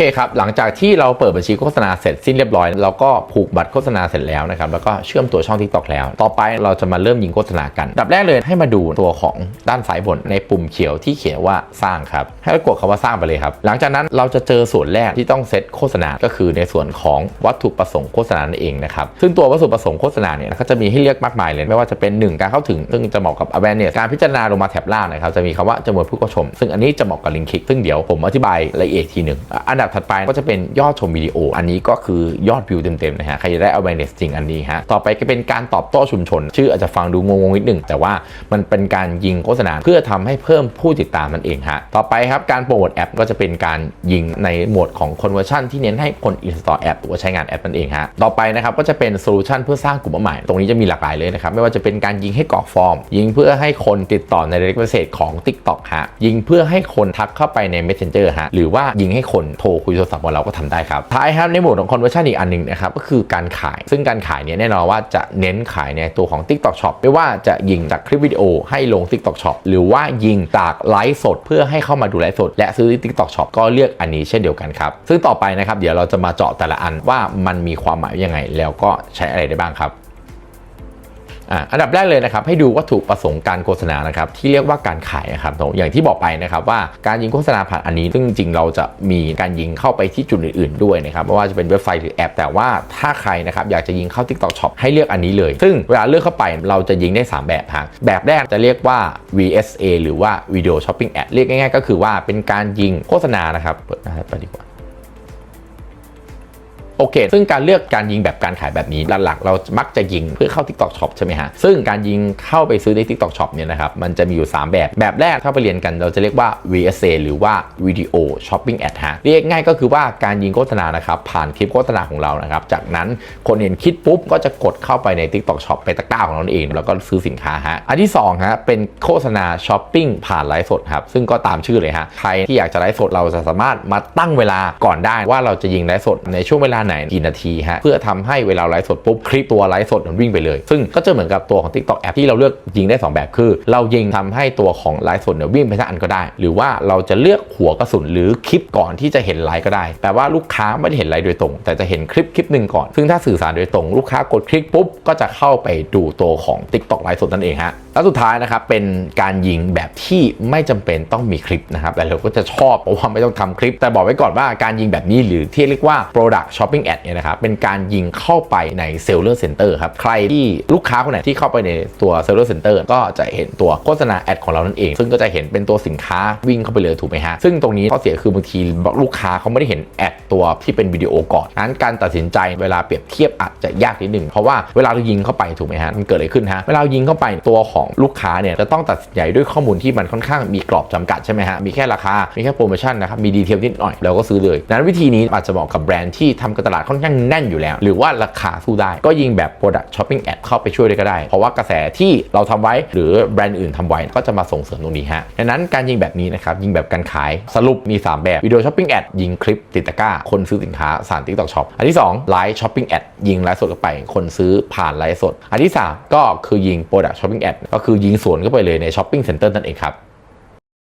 เคครับ หลังจากที่เราเปิดบัญชีโฆษณาเสร็จสิ้นเรียบร้อย เราก็ผูกบัตรโฆษณาเสร็จแล้วนะครับ แล้วก็เชื่อมตัวช่อง TikTok แล้ว ต่อไปเราจะมาเริ่มยิงโฆษณากันอันดับแรกเลยให้มาดูตัวของด้านซ้ายบนในปุ่มเขียวที่เขียนว่าสร้างครับ ให้เรากดคำว่าสร้างไปเลยครับ หลังจากนั้นเราจะเจอส่วนแรกที่ต้องเซตโฆษณา ก็คือในส่วนของวัตถุประสงค์โฆษณานั่นเองนะครับ ซึ่งตัววัตถุประสงค์โฆษณาเนี่ยก็จะมีให้เลือกมากมายเลย ไม่ว่าจะเป็นหนึ่งการเข้าถึง ซึ่งจะเหมาะกับ awareness การพิจารณาลงมาแถบล่างนะครับ จะมีคำว่าจำนวนผู้เข้าชม ซึ่งอันนี้จะเหมาะกับลิงก์คลิกซึ่งเดี๋ยวผมอธิบายละเอียดทีหนึ่งอันดับถัดไปก็จะเป็นยอดชมวิดีโอ อันนี้ก็คือยอดวิวเต็มๆนะฮะใครจะได้ awareness จริงอันนี้ฮะต่อไปก็เป็นการตอบโต้ชุมชน ชื่ออาจจะฟังดูงงๆนิดหนึ่งแต่ว่ามันเป็นการยิงโฆษณาเพื่อทำให้เพิ่มผู้ติดตามนั่นเองฮะต่อไปครับการโปรโมทแอปก็จะเป็นการยิงในโหมดของ conversion ที่เน้นให้คน install แอปหรือว่าใช้งานแอปนั่นเองฮะต่อไปนะครับก็จะเป็นโซลูชันเพื่อสร้างกลุ่มเป้าหมายตรงนี้จะมีหลากหลายเลยนะครับไม่ว่าจะเป็นการยิงให้กรอกฟอร์ม ยิงเพื่อให้คนติดต่อใน direct message ของ TikTok ฮะยิงเพื่อให้คนทักเข้าไปใน Messenger ฮะหรือว่ายิงให้คนโทรคุยโทรศัพท์กับเราก็ทำได้ครับท้ายครับในหมวดของ conversion อีกอันหนึ่งนะครับก็คือการขาย ซึ่งการขายเนี่ยแน่นอนว่าจะเน้นขายในตัวของ TikTok Shop ไม่ว่าจะยิงจากคลิปวิดีโอให้ลง TikTok Shop หรือว่ายิงจากไลฟ์สด เพื่อให้เข้ามาดูไลฟ์สด และซื้อที่ TikTok Shop ก็เลือกอันนี้เช่นเดียวกันครับซึ่งต่อไปนะครับเดี๋ยวเราจะมาเจาะแต่ละอันว่ามันมีความหมายยังไง แล้วก็ใช้อะไรได้บ้างครับ อันดับแรกเลยนะครับให้ดูวัตถุประสงค์การโฆษณานะครับที่เรียกว่าการขายนะครับอย่างที่บอกไปนะครับว่าการยิงโฆษณาผ่านอันนี้ซึ่งจริงเราจะมีการยิงเข้าไปที่จุดอื่นๆด้วยนะครับไม่ว่าจะเป็นเว็บไซต์หรือแอป แต่ว่าถ้าใครนะครับอยากจะยิงเข้า TikTok Shop ให้เลือกอันนี้เลย ซึ่งเวลาเลือกเข้าไปเราจะยิงได้ 3 แบบฮะแบบแรกจะเรียกว่า VSA หรือว่า Video Shopping Ad เรียกง่ายๆ ก็คือว่าเป็นการยิงโฆษณานะครับเปิดหน้าไปดีกว่า โอเค ซึ่งการเลือกการยิงแบบการขายแบบนี้หลักๆเรามักจะยิงเพื่อเข้า TikTok Shop ใช่ไหมฮะ ซึ่งการยิงเข้าไปซื้อใน TikTok Shop เนี่ยนะครับ มันจะมีอยู่ 3 แบบ แบบแรกถ้าไปเรียนกันเราจะเรียกว่า VSA หรือว่า Video Shopping Ad ฮะ เรียกง่ายก็คือว่าการยิงโฆษณานะครับ ผ่านคลิปโฆษณาของเรานะครับ จากนั้นคนเห็นคลิปปุ๊บก็จะกดเข้าไปใน TikTok Shop ไปตะกร้าของเราเอง แล้วก็ซื้อสินค้าฮะ อันที่2ฮะเป็นโฆษณาช้อปปิ้งผ่านไลฟ์สดครับ ซึ่งก็ตามชื่อเลยฮะ ใครที่อยากจะไลฟ์สดเราจะสามารถมาตั้งเวลาก่อนได้ว่าเราจะยิงไลฟ์สดในช่วงเวลาไหนกี่นาทีฮะเพื่อทำให้เวลาไลฟ์สดปุ๊บคลิปตัวไลฟ์สดมันวิ่งไปเลย ซึ่งก็จะเหมือนกับตัวของ TikTok แอปที่เราเลือกยิงได้ 2 แบบคือ เรายิงทำให้ตัวของไลฟ์สดเนี่ยวิ่งไปทั้งอันก็ได้ หรือว่าเราจะเลือกหัวกระสุนหรือคลิปก่อนที่จะเห็นไลฟ์ก็ได้แปลว่าลูกค้าไม่ได้เห็นไลฟ์โดยตรง แต่จะเห็นคลิปคลิปหนึ่งก่อน ซึ่งถ้าสื่อสารโดยตรงลูกค้ากดคลิกปุ๊บก็จะเข้าไปดูตัวของ TikTok ไลฟ์สดนั่นเองฮะแล้วสุดท้ายนะครับเป็นการยิงแบบที่ไม่จำเป็นต้องมีคลิปนะครับแต่เราก็จะชอบเพราะว่าไม่ต้องทำคลิป แต่บอกไว้ก่อนว่าการยิงแบบนี้หรือที่เรียกว่า product shopping ad เนี่ยนะครับเป็นการยิงเข้าไปใน seller center ครับใครที่ลูกค้าคนไหนที่เข้าไปในตัว seller center ก็จะเห็นตัวโฆษณาแอดของเรานั่นเอง ซึ่งก็จะเห็นเป็นตัวสินค้าวิ่งเข้าไปเลยถูกไหมฮะ ซึ่งตรงนี้ข้อเสียคือบางทีลูกค้าเขาไม่ได้เห็นแอดตัวที่เป็นวิดีโอก่อนนั้นการตัดสินใจเวลาเปรียบเทียบอาจจะยากนิดหนึ่งเพราะว่าเวลาเรายิงเข้าไปถูกไหมฮะมันเกิดอะไรขึ้นฮะเวลายิงเข้าไปตัวของลูกค้าเนี่ยจะต้องตัดสินใจด้วยข้อมูลที่มันค่อนข้างมีกรอบจำกัดใช่ไหมฮะมีแค่ราคามีแค่โปรโมชั่นนะครับมีดีเทลนิดหน่อยเราก็ซื้อเลยนั้นวิธีนี้อาจจะเหมาะกับแบรนด์ที่ทำการตลาดค่อนข้างแน่นอยู่แล้ว หรือว่าราคาสู้ได้ ก็ยิงแบบ Product Shopping Ad เข้าไปช่วยได้ก็ได้ เพราะว่ากระแสที่เราทำไว้หรือแบรนด์อื่นทำไว้ก็จะมาส่งเสริมตรงนี้ฮะดังนั้นการยิงแบบนี้นะครับยิงแบบการขายสรุปมี 3 แบบวิดีโอช้อปปิ้งแอดยิงคลิปติดตะกร้าคนซื้อสินค้าสาร TikTok Shop อันที่2ไลฟ์ช้อปปิ้งแอดยิงไลฟ์สดเข้าไป คนซื้อผ่านไลฟ์สด อันที่ 3 ก็คือยิง Product Shopping Ad ก็คือยิงสวนเข้าไปเลยใน Shopping Center นั่นเองครับ